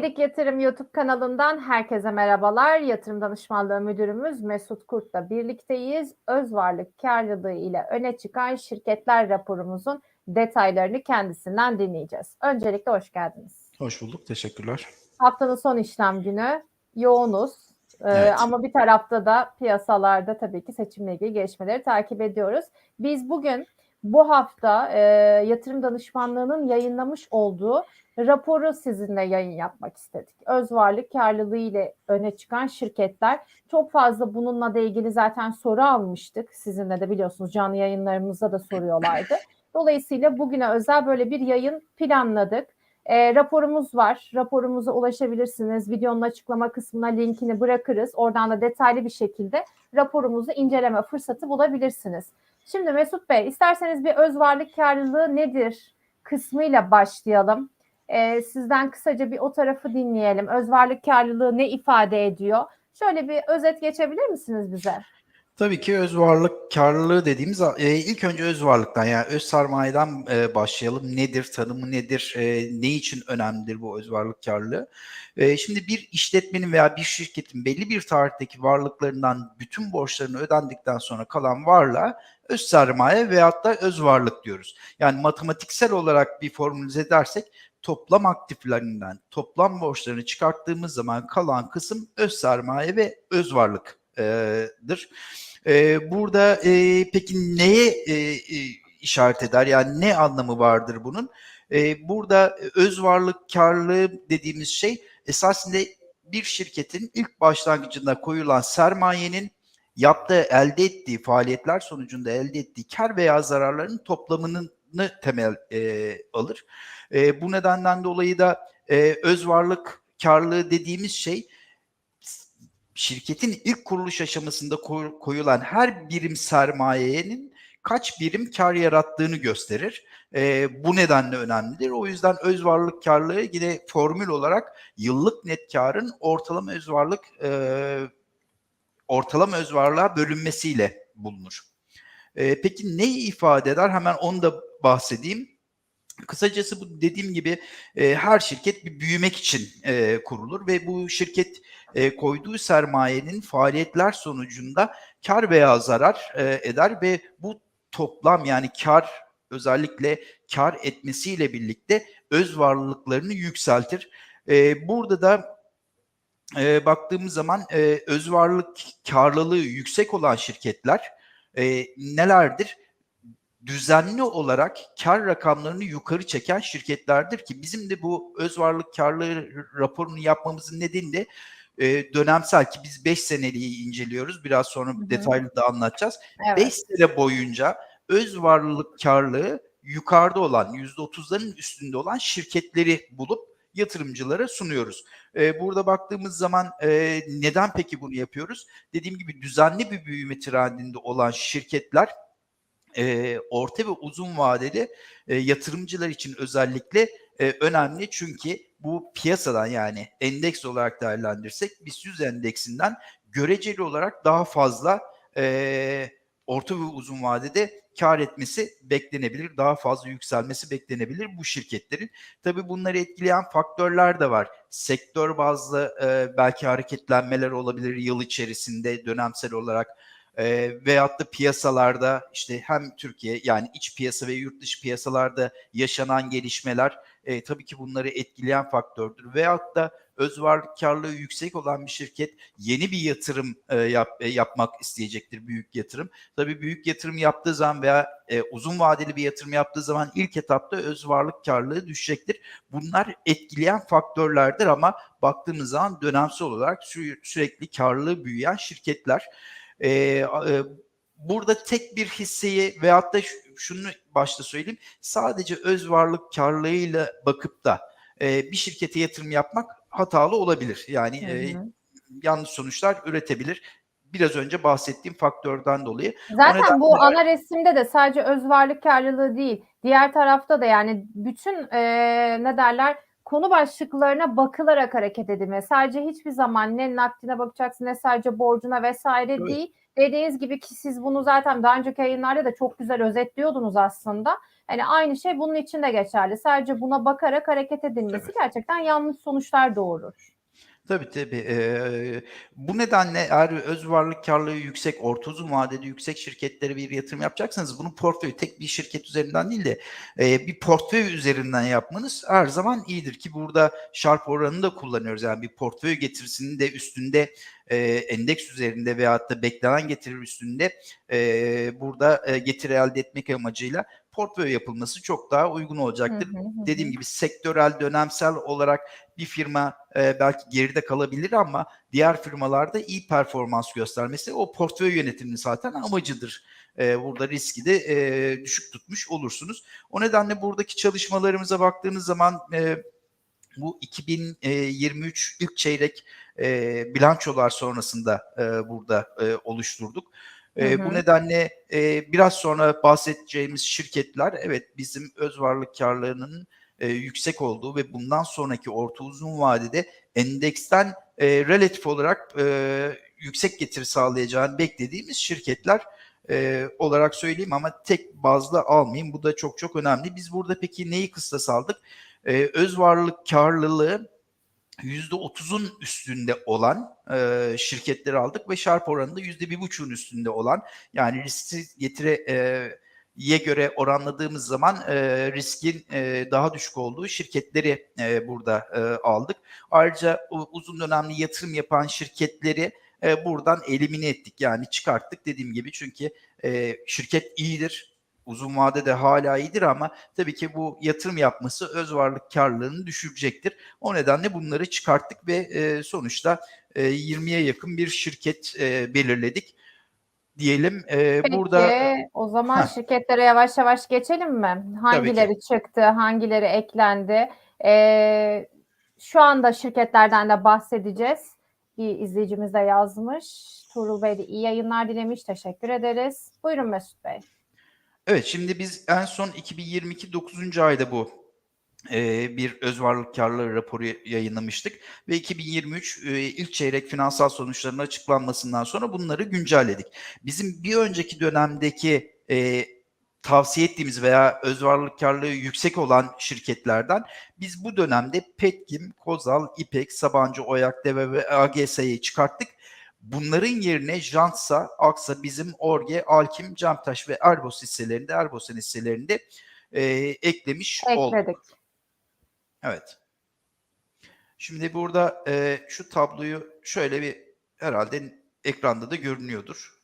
Gedik Yatırım YouTube kanalından herkese merhabalar. Yatırım Danışmanlığı Müdürümüz Mesut Kurt'la birlikteyiz. Öz varlık karlılığı ile öne çıkan şirketler raporumuzun detaylarını kendisinden dinleyeceğiz. Öncelikle hoş geldiniz. Hoş bulduk, teşekkürler. Haftanın son işlem günü yoğunuz. Ee, Evet. Ama bir tarafta da piyasalarda tabii ki seçimle ilgili gelişmeleri takip ediyoruz. Biz bugün bu hafta e, yatırım danışmanlığının yayınlamış olduğu raporu sizinle yayın yapmak istedik. Öz varlık karlılığı ile öne çıkan şirketler. Çok fazla bununla da ilgili zaten soru almıştık. Sizinle de biliyorsunuz canlı yayınlarımızda da soruyorlardı. Dolayısıyla bugüne özel böyle bir yayın planladık. E, raporumuz var. Raporumuza ulaşabilirsiniz. Videonun açıklama kısmına linkini bırakırız. Oradan da detaylı bir şekilde raporumuzu inceleme fırsatı bulabilirsiniz. Şimdi Mesut Bey, isterseniz bir öz varlık karlılığı nedir kısmıyla başlayalım. E, sizden kısaca bir o tarafı dinleyelim. Öz varlık karlılığı ne ifade ediyor? Şöyle bir özet geçebilir misiniz bize? Tabii ki öz varlık karlılığı dediğimiz e, ilk önce öz varlıktan yani öz sermayeden e, başlayalım. Nedir, tanımı nedir, e, ne için önemlidir bu öz varlık karlılığı? E, şimdi bir işletmenin veya bir şirketin belli bir tarihteki varlıklarından bütün borçlarını ödendikten sonra kalan varlığa öz sermaye veyahut da öz varlık diyoruz. Yani matematiksel olarak bir formülize edersek toplam aktiflerinden toplam borçlarını çıkarttığımız zaman kalan kısım öz sermaye ve öz varlıktır. Ee, burada e, peki neye e, e, işaret eder? Yani ne anlamı vardır bunun? E, burada öz varlık karlılığı dediğimiz şey esasında bir şirketin ilk başlangıcında koyulan sermayenin yaptığı, elde ettiği faaliyetler sonucunda elde ettiği kar veya zararların toplamını temel e, alır. E, bu nedenden dolayı da e, öz varlık karlılığı dediğimiz şey şirketin ilk kuruluş aşamasında koyulan her birim sermayenin kaç birim kar yarattığını gösterir. E, bu nedenle önemlidir. O yüzden öz varlık karlılığı yine formül olarak yıllık net karın ortalama öz varlık e, ortalama öz varlığa bölünmesiyle bulunur. E, peki neyi ifade eder? Hemen onu da bahsedeyim. Kısacası bu dediğim gibi e, her şirket bir büyümek için e, kurulur ve bu şirket e, koyduğu sermayenin faaliyetler sonucunda kar veya zarar e, eder ve bu toplam yani kar özellikle kar etmesiyle birlikte öz varlıklarını yükseltir. E, burada da e, baktığımız zaman e, öz varlık karlılığı yüksek olan şirketler e, nelerdir? Düzenli olarak kar rakamlarını yukarı çeken şirketlerdir ki bizim de bu öz varlık karlılığı raporunu yapmamızın nedeni de e, dönemsel ki biz 5 seneliği inceliyoruz. Biraz sonra Hı-hı. detaylı da anlatacağız. 5 evet. sene boyunca öz varlık karlılığı yukarıda olan %30'ların üstünde olan şirketleri bulup yatırımcılara sunuyoruz. Ee, burada baktığımız zaman e, neden peki bunu yapıyoruz? Dediğim gibi düzenli bir büyüme trendinde olan şirketler e, orta ve uzun vadeli e, yatırımcılar için özellikle e, önemli çünkü bu piyasadan yani endeks olarak değerlendirsek BIST 100 endeksinden göreceli olarak daha fazla e, orta ve uzun vadede kar etmesi beklenebilir. Daha fazla yükselmesi beklenebilir bu şirketlerin. Tabii bunları etkileyen faktörler de var. Sektör bazlı e, belki hareketlenmeler olabilir yıl içerisinde dönemsel olarak e, veyahut da piyasalarda işte hem Türkiye yani iç piyasa ve yurt dışı piyasalarda yaşanan gelişmeler e, tabii ki bunları etkileyen faktördür. Veyahut da öz varlık yüksek olan bir şirket yeni bir yatırım e, yap, e, yapmak isteyecektir büyük yatırım. Tabii büyük yatırım yaptığı zaman veya e, uzun vadeli bir yatırım yaptığı zaman ilk etapta öz varlık karlılığı düşecektir. Bunlar etkileyen faktörlerdir ama baktığımız zaman dönemsel olarak sü- sürekli karlılığı büyüyen şirketler. E, e, burada tek bir hisseyi veyahut da şunu başta söyleyeyim sadece öz varlık karlılığıyla bakıp da e, bir şirkete yatırım yapmak hatalı olabilir. Yani hı hı. E, yanlış sonuçlar üretebilir. Biraz önce bahsettiğim faktörden dolayı. Zaten bu ana resimde de sadece öz varlık karlılığı değil. Diğer tarafta da yani bütün e, ne derler konu başlıklarına bakılarak hareket edilmeye. Sadece hiçbir zaman ne nakdine bakacaksın ne sadece borcuna vesaire evet. değil. dediğiniz gibi ki siz bunu zaten daha önceki yayınlarda da çok güzel özetliyordunuz aslında. Hani aynı şey bunun için de geçerli. Sadece buna bakarak hareket edilmesi Tabii. gerçekten yanlış sonuçlar doğurur. Tabii tabii. Eee, bu nedenle eğer öz varlık karlılığı yüksek, orta uzun vadeli yüksek şirketlere bir yatırım yapacaksanız bunu portföy tek bir şirket üzerinden değil de eee, bir portföy üzerinden yapmanız her zaman iyidir ki burada Sharp oranını da kullanıyoruz. Yani bir portföy getirisinin de üstünde eee, endeks üzerinde veyahut da beklenen getiri üstünde eee, burada eee, getiri elde etmek amacıyla portföy yapılması çok daha uygun olacaktır. Hı hı hı Dediğim gibi sektörel, dönemsel olarak bir firma e, belki geride kalabilir ama diğer firmalarda iyi performans göstermesi o portföy yönetiminin zaten amacıdır. E, burada riski de e, düşük tutmuş olursunuz. O nedenle buradaki çalışmalarımıza baktığınız zaman e, bu 2023 ilk çeyrek e, bilançolar sonrasında e, burada e, oluşturduk. E, Hı bu nedenle e, biraz sonra bahsedeceğimiz şirketler evet bizim öz varlık karlarının e, yüksek olduğu ve bundan sonraki orta uzun vadede endeksten e, relatif olarak e, yüksek getiri sağlayacağını beklediğimiz şirketler e, olarak söyleyeyim ama tek bazda almayayım. Bu da çok çok önemli. Biz burada peki neyi kıstas aldık? E, öz varlık karlılığı %30'un üstünde olan e, şirketleri aldık ve Sharp oranında %1,5'un üstünde olan yani riski getire e, ye göre oranladığımız zaman e, riskin e, daha düşük olduğu şirketleri e, burada e, aldık. Ayrıca uzun dönemli yatırım yapan şirketleri e, buradan elimine ettik yani çıkarttık dediğim gibi çünkü e, şirket iyidir. Uzun vadede hala iyidir ama tabii ki bu yatırım yapması öz varlık karlılığını düşürecektir. O nedenle bunları çıkarttık ve e, sonuçta e, 20'ye yakın bir şirket e, belirledik diyelim. E, Peki burada o zaman Heh. şirketlere yavaş yavaş geçelim mi? Hangileri çıktı, hangileri eklendi? Ee, şu anda şirketlerden de bahsedeceğiz. Bir izleyicimiz de yazmış. Tuğrul Bey de iyi yayınlar dilemiş. Teşekkür ederiz. Buyurun Mesut Bey. Evet şimdi biz en son 2022 9. ayda bu e, bir öz varlık karlılığı raporu yayınlamıştık ve 2023 e, ilk çeyrek finansal sonuçlarının açıklanmasından sonra bunları güncelledik. Bizim bir önceki dönemdeki e, tavsiye ettiğimiz veya öz varlık karlılığı yüksek olan şirketlerden biz bu dönemde Petkim, Kozal, İpek, Sabancı, Oyak, Deve ve AGS'yi çıkarttık. Bunların yerine Jansa, Aksa, Bizim, Orge, Alkim, Camtaş ve Erbos hisselerinde, Erbos'un hisselerinde e, eklemiş olduk. Ekledik. Evet. Şimdi burada e, şu tabloyu şöyle bir herhalde ekranda da görünüyordur.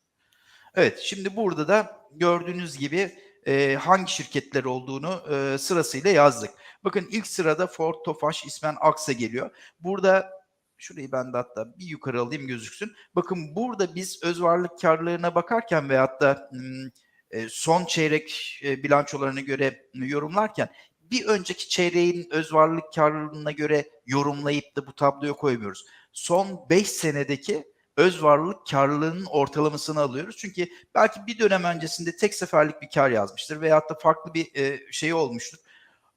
Evet, şimdi burada da gördüğünüz gibi e, hangi şirketler olduğunu e, sırasıyla yazdık. Bakın ilk sırada Ford, Tofaş, İsmen, Aksa geliyor. Burada şurayı ben de hatta bir yukarı alayım gözüksün. Bakın burada biz öz varlık karlılığına bakarken veyahut da hmm, e, son çeyrek e, bilançolarına göre yorumlarken bir önceki çeyreğin öz varlık karlılığına göre yorumlayıp da bu tabloya koymuyoruz. Son 5 senedeki öz varlık karlılığının ortalamasını alıyoruz. Çünkü belki bir dönem öncesinde tek seferlik bir kar yazmıştır veyahut da farklı bir e, şey olmuştur.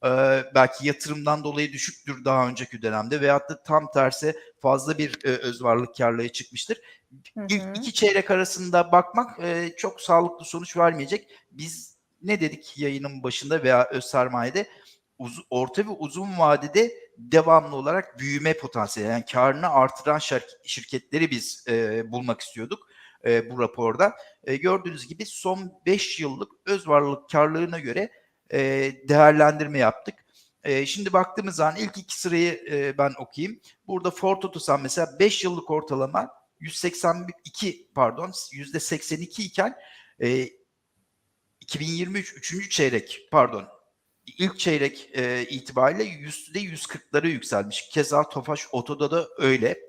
Ee, belki yatırımdan dolayı düşüktür daha önceki dönemde veyahut da tam tersi fazla bir e, öz varlık karlılığı çıkmıştır. Hı İlk hı. iki çeyrek arasında bakmak e, çok sağlıklı sonuç vermeyecek. Biz ne dedik yayının başında veya öz sermayede uz- orta ve uzun vadede devamlı olarak büyüme potansiyeli yani karını artıran şir- şirketleri biz e, bulmak istiyorduk e, bu raporda. E, gördüğünüz gibi son 5 yıllık öz varlık karlılığına göre e, değerlendirme yaptık. E, şimdi baktığımız zaman ilk iki sırayı e, ben okuyayım. Burada Ford Otosan mesela 5 yıllık ortalama 182 pardon yüzde 82 iken e, 2023 üçüncü çeyrek pardon ilk çeyrek e, itibariyle yüzde 140'lara yükselmiş. Keza Tofaş Oto'da da öyle.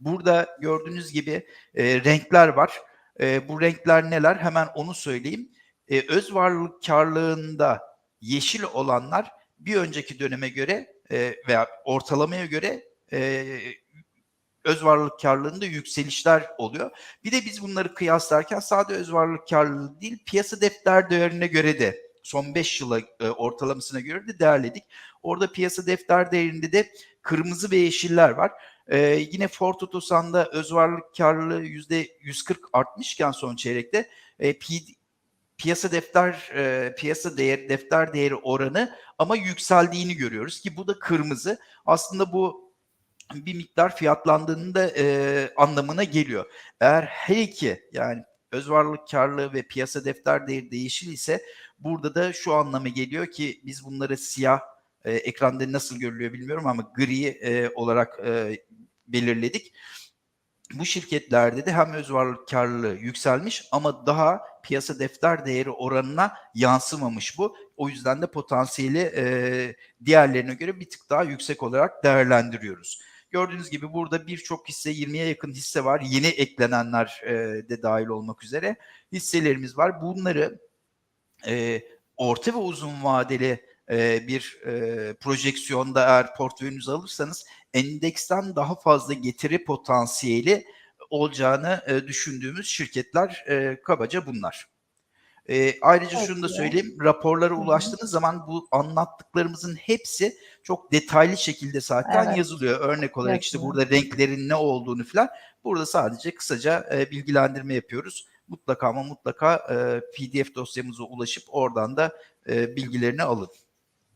Burada gördüğünüz gibi e, renkler var. E, bu renkler neler? Hemen onu söyleyeyim. E, öz varlık karlılığında yeşil olanlar bir önceki döneme göre e, veya ortalamaya göre e, öz varlık karlılığında yükselişler oluyor. Bir de biz bunları kıyaslarken sadece öz varlık karlılığı değil piyasa defter değerine göre de son 5 yıla e, ortalamasına göre de değerledik. Orada piyasa defter değerinde de kırmızı ve yeşiller var. Ee, yine Ford Otosan'da öz varlık karlılığı %140 artmışken son çeyrekte e, piyasa defter e, piyasa değer defter değeri oranı ama yükseldiğini görüyoruz ki bu da kırmızı. Aslında bu bir miktar fiyatlandığında e, anlamına geliyor. Eğer her iki yani öz varlık karlılığı ve piyasa defter değeri değişir ise burada da şu anlama geliyor ki biz bunları siyah e, ekranda nasıl görülüyor bilmiyorum ama gri e, olarak e, belirledik. Bu şirketlerde de hem öz varlık karlılığı yükselmiş ama daha piyasa defter değeri oranına yansımamış bu. O yüzden de potansiyeli e, diğerlerine göre bir tık daha yüksek olarak değerlendiriyoruz. Gördüğünüz gibi burada birçok hisse 20'ye yakın hisse var. Yeni eklenenler e, de dahil olmak üzere hisselerimiz var. Bunları e, orta ve uzun vadeli e, bir e, projeksiyonda eğer portföyünüzü alırsanız endeksten daha fazla getiri potansiyeli olacağını e, düşündüğümüz şirketler e, kabaca bunlar. E, ayrıca şunu da söyleyeyim, raporlara Hı hı. ulaştığınız zaman bu anlattıklarımızın hepsi çok detaylı şekilde zaten Evet. yazılıyor. Örnek olarak işte Yazılıyor. burada renklerin ne olduğunu falan. Burada sadece kısaca e, bilgilendirme yapıyoruz. Mutlaka ama mutlaka e, PDF dosyamıza ulaşıp oradan da e, bilgilerini alın.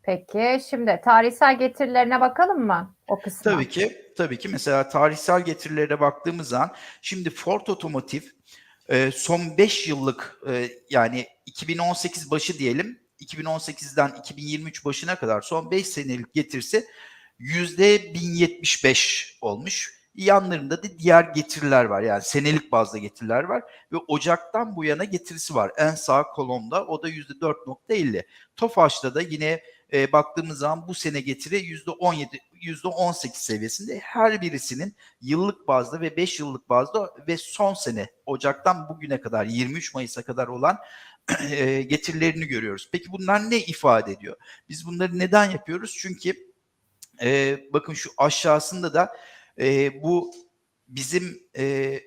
Peki şimdi tarihsel getirilerine bakalım mı o kısma? Tabii ki, tabii ki. Mesela tarihsel getirilere baktığımız zaman şimdi Ford Otomotiv e, son 5 yıllık e, yani 2018 başı diyelim 2018'den 2023 başına kadar son 5 senelik getirisi yüzde 1075 olmuş. Yanlarında da diğer getiriler var. Yani senelik bazda getiriler var ve Ocak'tan bu yana getirisi var. En sağ kolonda o da yüzde 4.50. Tofaş'ta da yine e, baktığımız zaman bu sene getiri yüzde 17, yüzde 18 seviyesinde. Her birisinin yıllık bazda ve 5 yıllık bazda ve son sene Ocak'tan bugüne kadar 23 Mayıs'a kadar olan e, getirilerini görüyoruz. Peki bunlar ne ifade ediyor? Biz bunları neden yapıyoruz? Çünkü e, bakın şu aşağısında da e, bu bizim e,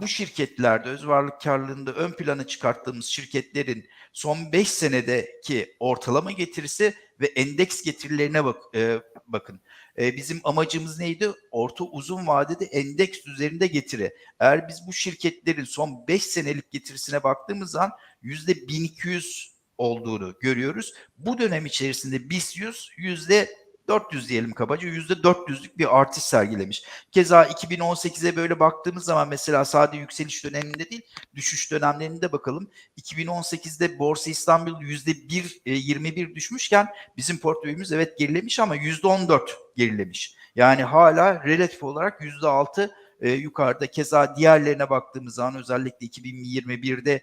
bu şirketlerde öz varlık karlılığında ön plana çıkarttığımız şirketlerin son 5 senedeki ortalama getirisi ve endeks getirilerine bak, e, bakın. E, bizim amacımız neydi? Orta uzun vadede endeks üzerinde getiri. Eğer biz bu şirketlerin son 5 senelik getirisine baktığımız zaman yüzde 1200 olduğunu görüyoruz. Bu dönem içerisinde BIST 100 yüzde 400 diyelim kabaca yüzde 400'lük bir artış sergilemiş. Keza 2018'e böyle baktığımız zaman mesela sadece yükseliş döneminde değil düşüş dönemlerinde bakalım. 2018'de Borsa İstanbul yüzde 1, e, 21 düşmüşken bizim portföyümüz evet gerilemiş ama yüzde 14 gerilemiş. Yani hala relatif olarak yüzde 6 e, yukarıda. Keza diğerlerine baktığımız zaman özellikle 2021'de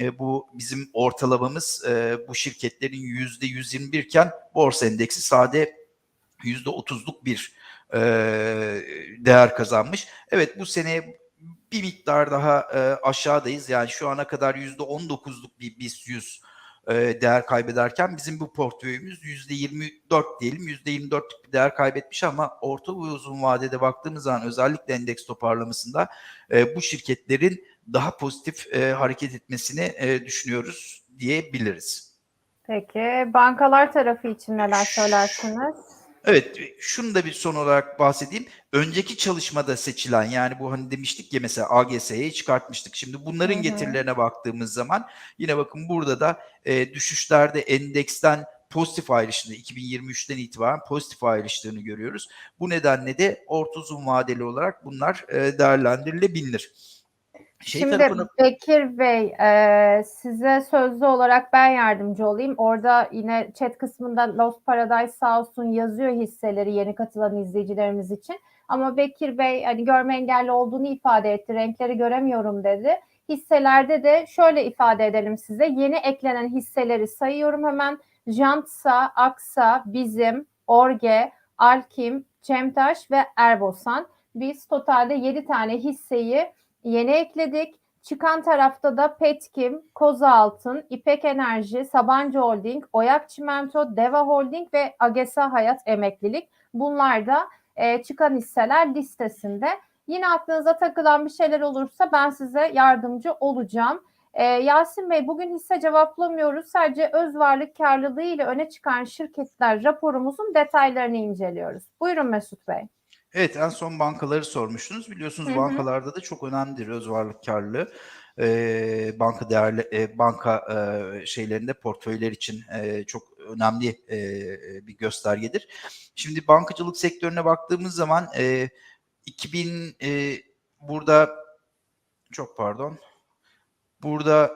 e, bu bizim ortalamamız e, bu şirketlerin yüzde 121 iken borsa endeksi sade yüzde 30'luk bir e, değer kazanmış. Evet bu sene bir miktar daha e, aşağıdayız. Yani şu ana kadar yüzde 19'luk bir BIST 100 e, değer kaybederken bizim bu portföyümüz yüzde 24 diyelim yüzde 24'lük bir değer kaybetmiş ama orta ve uzun vadede baktığımız zaman özellikle endeks toparlamasında e, bu şirketlerin daha pozitif e, hareket etmesini e, düşünüyoruz diyebiliriz. Peki bankalar tarafı için neler söylersiniz? Evet, şunu da bir son olarak bahsedeyim. Önceki çalışmada seçilen yani bu hani demiştik ya mesela AGS'yi çıkartmıştık. Şimdi bunların Hı hı. getirilerine baktığımız zaman yine bakın burada da e, düşüşlerde endeksten pozitif ayrışını 2023'ten itibaren pozitif ayrıştığını görüyoruz. Bu nedenle de orta uzun vadeli olarak bunlar e, değerlendirilebilir. Şey Şimdi tarafına- Bekir Bey e, size sözlü olarak ben yardımcı olayım. Orada yine chat kısmında Lost Paradise sağ olsun yazıyor hisseleri yeni katılan izleyicilerimiz için. Ama Bekir Bey hani görme engelli olduğunu ifade etti. Renkleri göremiyorum dedi. Hisselerde de şöyle ifade edelim size. Yeni eklenen hisseleri sayıyorum hemen. Jantsa, Aksa, Bizim, Orge, Alkim, Cemtaş ve Erbosan. Biz totalde 7 tane hisseyi yeni ekledik. Çıkan tarafta da Petkim, Koza Altın, İpek Enerji, Sabancı Holding, Oyak Çimento, Deva Holding ve Agesa Hayat Emeklilik. Bunlar da e, çıkan hisseler listesinde. Yine aklınıza takılan bir şeyler olursa ben size yardımcı olacağım. E, Yasin Bey bugün hisse cevaplamıyoruz. Sadece öz varlık karlılığı ile öne çıkan şirketler raporumuzun detaylarını inceliyoruz. Buyurun Mesut Bey. Evet en son bankaları sormuştunuz. Biliyorsunuz Hı hı. bankalarda da çok önemlidir öz varlık karlılığı. Ee, banka değerli e, banka e, şeylerinde portföyler için e, çok önemli e, bir göstergedir. Şimdi bankacılık sektörüne baktığımız zaman e, 2000 e, burada çok pardon. Burada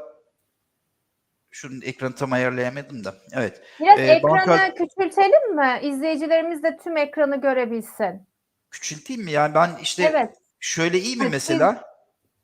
şunun ekranı tam ayarlayamadım da. Evet. Biraz Ee, ekranı banka- küçültelim mi? İzleyicilerimiz de tüm ekranı görebilsin. Küçülteyim mi? Yani ben işte Evet. şöyle iyi mi Ha, mesela?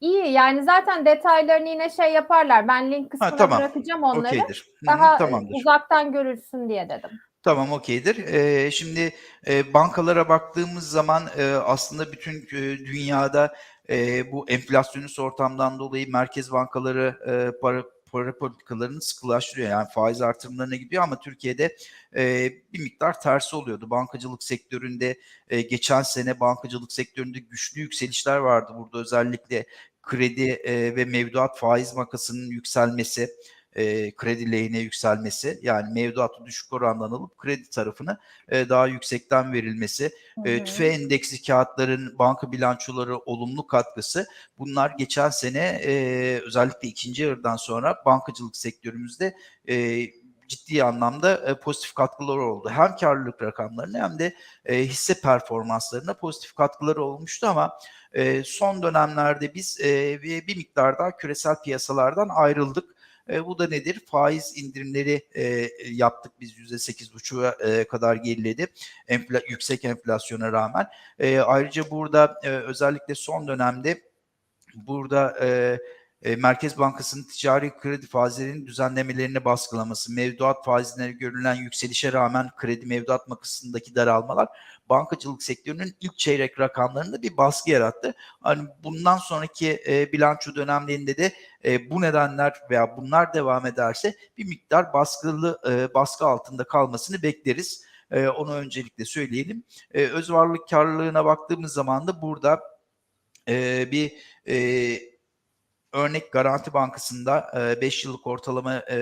İyi yani zaten detaylarını yine şey yaparlar. Ben link kısmına tamam. bırakacağım onları. Okeydir. Hı hı, Daha e, tamamdır. uzaktan görülsün diye dedim. Tamam okeydir. Ee, şimdi e, bankalara baktığımız zaman e, aslında bütün e, dünyada e, bu enflasyonist ortamdan dolayı merkez bankaları e, para para politikalarını sıkılaştırıyor. Yani faiz artırımlarına gidiyor ama Türkiye'de e, bir miktar tersi oluyordu. Bankacılık sektöründe e, geçen sene bankacılık sektöründe güçlü yükselişler vardı. Burada özellikle kredi e, ve mevduat faiz makasının yükselmesi, e, kredi lehine yükselmesi yani mevduatı düşük orandan alıp kredi tarafını e, daha yüksekten verilmesi, e, tüfe endeksli kağıtların banka bilançoları olumlu katkısı bunlar geçen sene e, özellikle ikinci yarıdan sonra bankacılık sektörümüzde e, ciddi anlamda e, pozitif katkıları oldu. Hem karlılık rakamlarına hem de e, hisse performanslarına pozitif katkıları olmuştu ama e, son dönemlerde biz e, bir miktar daha küresel piyasalardan ayrıldık. E, bu da nedir? Faiz indirimleri e, yaptık biz %8,5'a e, kadar geriledi. Enfla, yüksek enflasyona rağmen. E, ayrıca burada e, özellikle son dönemde burada e, e, Merkez Bankası'nın ticari kredi faizlerinin düzenlemelerini baskılaması, mevduat faizlerine görülen yükselişe rağmen kredi mevduat makasındaki daralmalar bankacılık sektörünün ilk çeyrek rakamlarında bir baskı yarattı. Hani bundan sonraki e, bilanço dönemlerinde de e, bu nedenler veya bunlar devam ederse bir miktar baskılı e, baskı altında kalmasını bekleriz. E, onu öncelikle söyleyelim. E, öz varlık karlılığına baktığımız zaman da burada e, bir e, örnek Garanti Bankası'nda 5 yıllık ortalama e,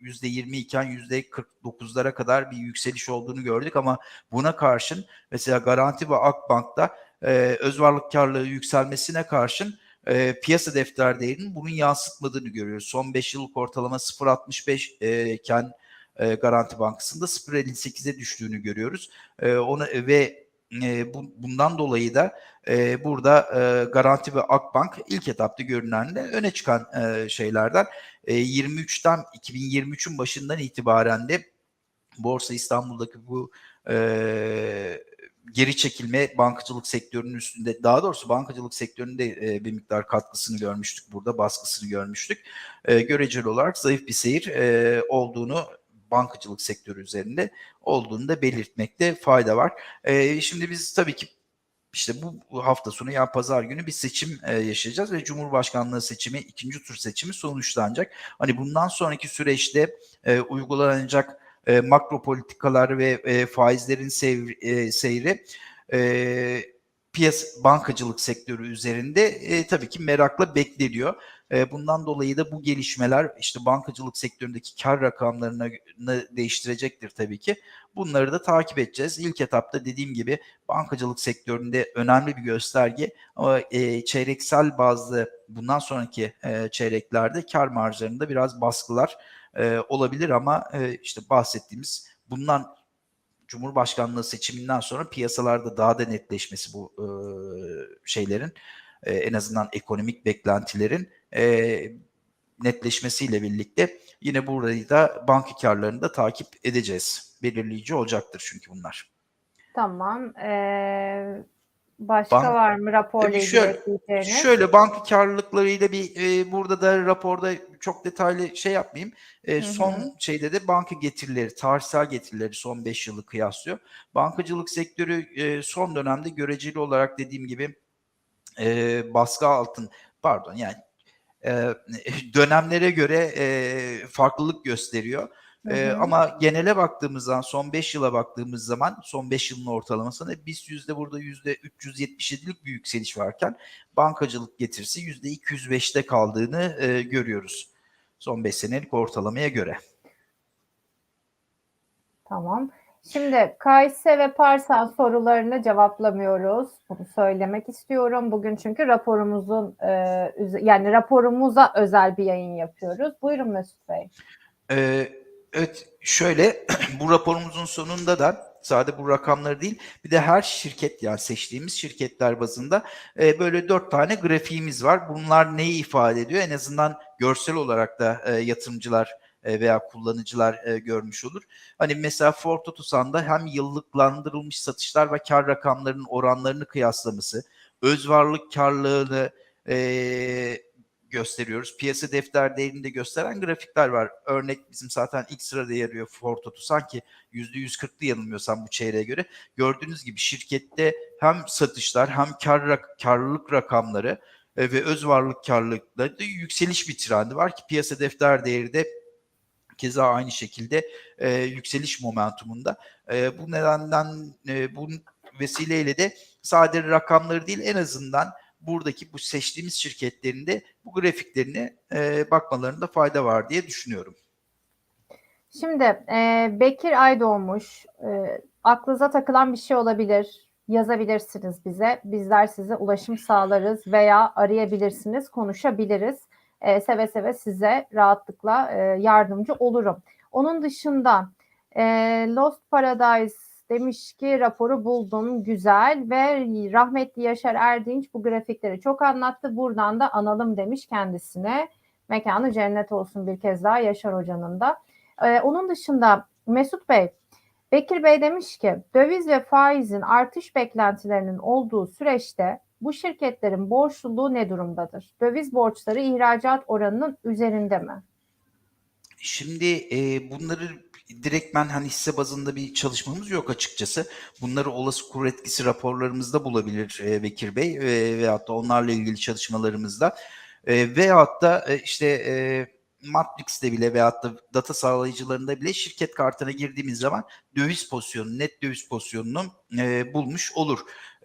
%20 iken %49'lara kadar bir yükseliş olduğunu gördük ama buna karşın mesela Garanti ve Akbank'ta e, öz varlık karlılığı yükselmesine karşın e, piyasa defter değerinin bunun yansıtmadığını görüyoruz. Son 5 yıllık ortalama 0.65 e, iken e, Garanti Bankası'nda 0.58'e düştüğünü görüyoruz. E, onu ve e, bu, bundan dolayı da e, burada e, Garanti ve Akbank ilk etapta görünenle öne çıkan e, şeylerden. E, 23'ten 2023'ün başından itibaren de Borsa İstanbul'daki bu e, geri çekilme bankacılık sektörünün üstünde daha doğrusu bankacılık sektöründe e, bir miktar katkısını görmüştük burada baskısını görmüştük. E, göreceli olarak zayıf bir seyir e, olduğunu bankacılık sektörü üzerinde olduğunu da belirtmekte fayda var. E, şimdi biz tabii ki işte bu hafta sonu ya pazar günü bir seçim e, yaşayacağız ve Cumhurbaşkanlığı seçimi ikinci tur seçimi sonuçlanacak. Hani bundan sonraki süreçte e, uygulanacak e, makro politikalar ve e, faizlerin sevri, e, seyri e, piyas bankacılık sektörü üzerinde e, tabii ki merakla bekleniyor. Bundan dolayı da bu gelişmeler işte bankacılık sektöründeki kar rakamlarını değiştirecektir tabii ki. Bunları da takip edeceğiz. İlk etapta dediğim gibi bankacılık sektöründe önemli bir gösterge ama çeyreksel bazlı bundan sonraki çeyreklerde kar marjlarında biraz baskılar olabilir ama işte bahsettiğimiz bundan Cumhurbaşkanlığı seçiminden sonra piyasalarda daha da netleşmesi bu şeylerin en azından ekonomik beklentilerin e, netleşmesiyle birlikte yine burayı da banka karlarını da takip edeceğiz. Belirleyici olacaktır çünkü bunlar. Tamam. Ee, başka Bank- var mı raporla ilgili şöyle- ekleyeceğiniz? Şöyle banka karlılıklarıyla bir e, burada da raporda çok detaylı şey yapmayayım. E, Hı hı. son şeyde de banka getirileri, tarihsel getirileri son 5 yılı kıyaslıyor. Bankacılık sektörü e, son dönemde göreceli olarak dediğim gibi e, baskı altın pardon yani e, dönemlere göre e, farklılık gösteriyor. Hı ama genele baktığımız zaman son 5 yıla baktığımız zaman son 5 yılın ortalamasında biz yüzde burada yüzde 377'lik bir yükseliş varken bankacılık getirisi yüzde 205'te kaldığını e, görüyoruz. Son 5 senelik ortalamaya göre. Tamam. Şimdi Kayse ve Parsan sorularını cevaplamıyoruz. Bunu söylemek istiyorum. Bugün çünkü raporumuzun e, yani raporumuza özel bir yayın yapıyoruz. Buyurun Mesut Bey. Ee, evet şöyle bu raporumuzun sonunda da sadece bu rakamları değil bir de her şirket yani seçtiğimiz şirketler bazında e, böyle dört tane grafiğimiz var. Bunlar neyi ifade ediyor? En azından görsel olarak da e, yatırımcılar e, veya kullanıcılar e, görmüş olur. Hani mesela Ford Otosan'da hem yıllıklandırılmış satışlar ve kar rakamlarının oranlarını kıyaslaması, öz varlık karlılığını e, gösteriyoruz. Piyasa defter değerini de gösteren grafikler var. Örnek bizim zaten ilk sırada yer alıyor Ford Otosan ki %140'lı yanılmıyorsam bu çeyreğe göre. Gördüğünüz gibi şirkette hem satışlar hem kar, karlılık rakamları ve öz varlık karlılıkları yükseliş bir trendi var ki piyasa defter değeri de keza aynı şekilde e, yükseliş momentumunda. E, bu nedenden e, bu vesileyle de sadece rakamları değil en azından buradaki bu seçtiğimiz şirketlerin de bu grafiklerine e, bakmalarında fayda var diye düşünüyorum. Şimdi e, Bekir Aydoğmuş, e, aklınıza takılan bir şey olabilir. Yazabilirsiniz bize. Bizler size ulaşım sağlarız veya arayabilirsiniz, konuşabiliriz. E, seve seve size rahatlıkla e, yardımcı olurum. Onun dışında e, Lost Paradise demiş ki raporu buldum güzel ve rahmetli Yaşar Erdinç bu grafikleri çok anlattı. Buradan da analım demiş kendisine. Mekanı cennet olsun bir kez daha Yaşar Hoca'nın da. Ee, onun dışında Mesut Bey, Bekir Bey demiş ki döviz ve faizin artış beklentilerinin olduğu süreçte bu şirketlerin borçluluğu ne durumdadır? Döviz borçları ihracat oranının üzerinde mi? Şimdi e, bunları direktmen hani hisse bazında bir çalışmamız yok açıkçası. Bunları olası kur etkisi raporlarımızda bulabilir e, Bekir Bey e, veyahut da onlarla ilgili çalışmalarımızda. E, veyahut da e, işte e, Matrix'te bile veyahut da data sağlayıcılarında bile şirket kartına girdiğimiz zaman döviz pozisyonu, net döviz pozisyonunu e, bulmuş olur.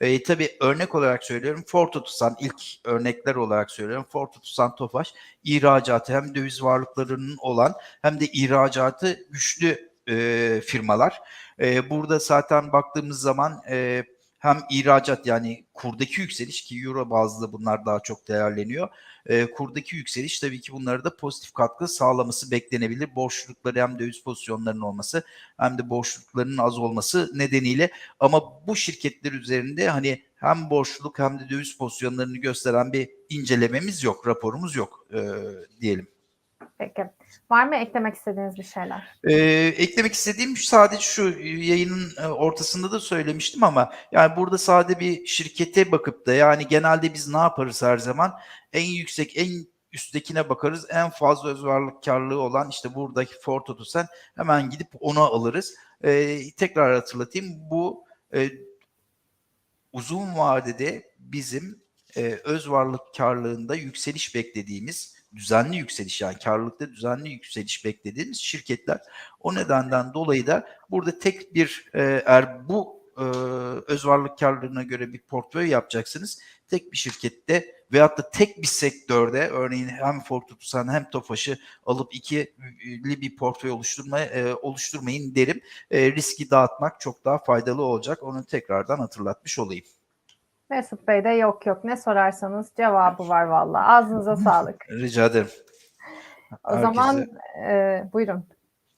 E, tabii örnek olarak söylüyorum Ford Otosan ilk örnekler olarak söylüyorum. Ford Otosan Tofaş ihracatı hem döviz varlıklarının olan hem de ihracatı güçlü e, firmalar. E, burada zaten baktığımız zaman e, hem ihracat yani kurdaki yükseliş ki euro bazlı bunlar daha çok değerleniyor. E, kurdaki yükseliş tabii ki bunlara da pozitif katkı sağlaması beklenebilir. Borçlulukları hem döviz pozisyonlarının olması hem de borçluluklarının az olması nedeniyle ama bu şirketler üzerinde hani hem borçluluk hem de döviz pozisyonlarını gösteren bir incelememiz yok, raporumuz yok e, diyelim. Peki. Var mı eklemek istediğiniz bir şeyler? Ee, eklemek istediğim sadece şu yayının e, ortasında da söylemiştim ama yani burada sadece bir şirkete bakıp da yani genelde biz ne yaparız her zaman en yüksek en üsttekine bakarız en fazla öz varlık karlılığı olan işte buradaki Ford Otosan hemen gidip onu alırız. Ee, tekrar hatırlatayım bu e, uzun vadede bizim e, öz varlık karlılığında yükseliş beklediğimiz düzenli yükseliş yani karlılıkta düzenli yükseliş beklediğimiz şirketler. O nedenden dolayı da burada tek bir e, eğer bu e, öz varlık karlılığına göre bir portföy yapacaksınız. Tek bir şirkette veyahut da tek bir sektörde örneğin hem Ford Otosan hem Tofaş'ı alıp ikili bir portföy oluşturma, e, oluşturmayın derim. E, riski dağıtmak çok daha faydalı olacak. Onu tekrardan hatırlatmış olayım. Mesut Bey de yok yok ne sorarsanız cevabı var vallahi. Ağzınıza sağlık. Rica ederim. O zaman e, buyurun.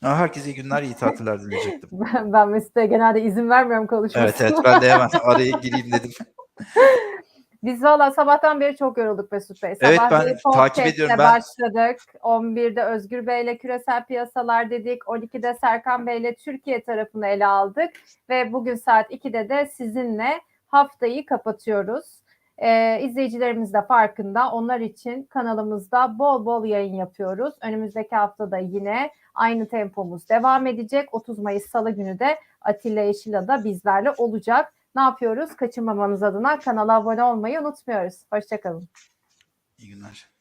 Herkese iyi günler, iyi tatiller dileyecektim. Ben, ben Mesut Bey'e genelde izin vermiyorum konuşmasına. Evet evet ben de hemen araya gireyim dedim. Biz valla sabahtan beri çok yorulduk Mesut Bey. Evet, Sabah ben bir takip ediyorum. Ben- başladık. 11'de Özgür Bey'le küresel piyasalar dedik. 12'de Serkan Bey'le Türkiye tarafını ele aldık. Ve bugün saat 2'de de sizinle haftayı kapatıyoruz. Ee, izleyicilerimiz de farkında. Onlar için kanalımızda bol bol yayın yapıyoruz. Önümüzdeki haftada yine aynı tempomuz devam edecek. 30 Mayıs Salı günü de Atilla Yeşila da bizlerle olacak. Ne yapıyoruz? Kaçırmamanız adına kanala abone olmayı unutmuyoruz. Hoşçakalın. İyi günler.